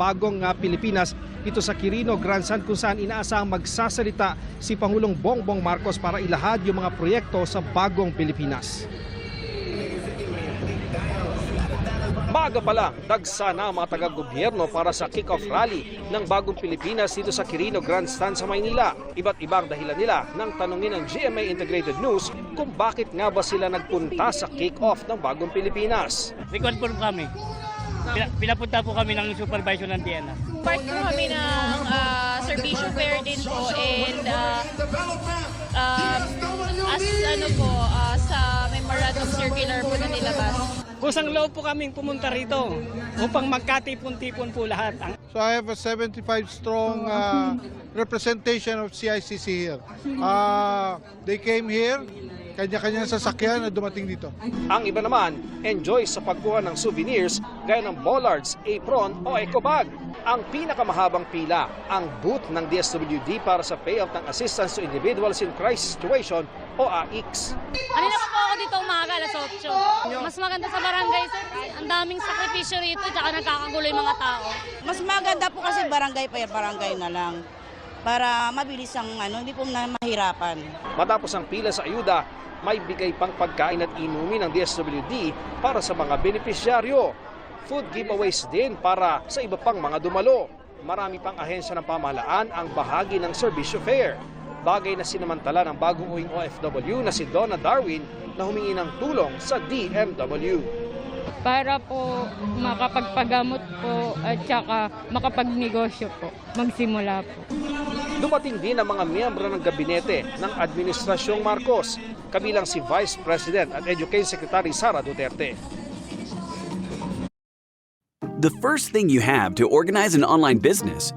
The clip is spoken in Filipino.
bagong ah, Pilipinas dito sa Quirino, Grandstand kung saan inaasahang magsasalita si Pangulong Bongbong Marcos para ilahad yung mga proyekto sa bagong Pilipinas. Maga pa lang, dagsa na ang mga taga-gobyerno para sa kick-off rally ng bagong Pilipinas dito sa Quirino Grandstand sa Maynila. Iba't ibang dahilan nila nang tanungin ng GMA Integrated News kung bakit nga ba sila nagpunta sa kick-off ng bagong Pilipinas. Record po kami. Pina- Pinapunta po kami ng supervisor ng DNR. Part po kami ng uh, servisyo fair din po and uh, um, as ano po, uh, sa memorandum circular po na nilabas. Kusang loob po kaming pumunta rito upang magkatipon-tipon po lahat. Ang So I have a 75 strong uh, representation of CICC here. Uh, they came here, kanya-kanyang sasakyan na dumating dito. Ang iba naman, enjoy sa pagkuha ng souvenirs gaya ng bollards, apron o eco bag. Ang pinakamahabang pila, ang booth ng DSWD para sa payout ng Assistance to Individuals in Crisis Situation o AICS. Kanina pa 8. Mas maganda sa barangay, sir. Ang daming sakripisyo rito, tsaka nagkakagulo yung mga tao. Mas maganda po kasi barangay pa barangay na lang para mabilis ang ano, hindi po na mahirapan. Matapos ang pila sa ayuda, may bigay pang pagkain at inumin ng DSWD para sa mga benepisyaryo. Food giveaways din para sa iba pang mga dumalo. Marami pang ahensya ng pamahalaan ang bahagi ng Servicio Fair. Bagay na sinamantala ng bagong uwing OFW na si Donna Darwin na humingi ng tulong sa DMW. para po makapagpagamot po at saka makapagnegosyo po, magsimula po. Dumating din ang mga miyembro ng gabinete ng Administrasyong Marcos, kabilang si Vice President at Education Secretary Sara Duterte. The first thing you have to organize an online business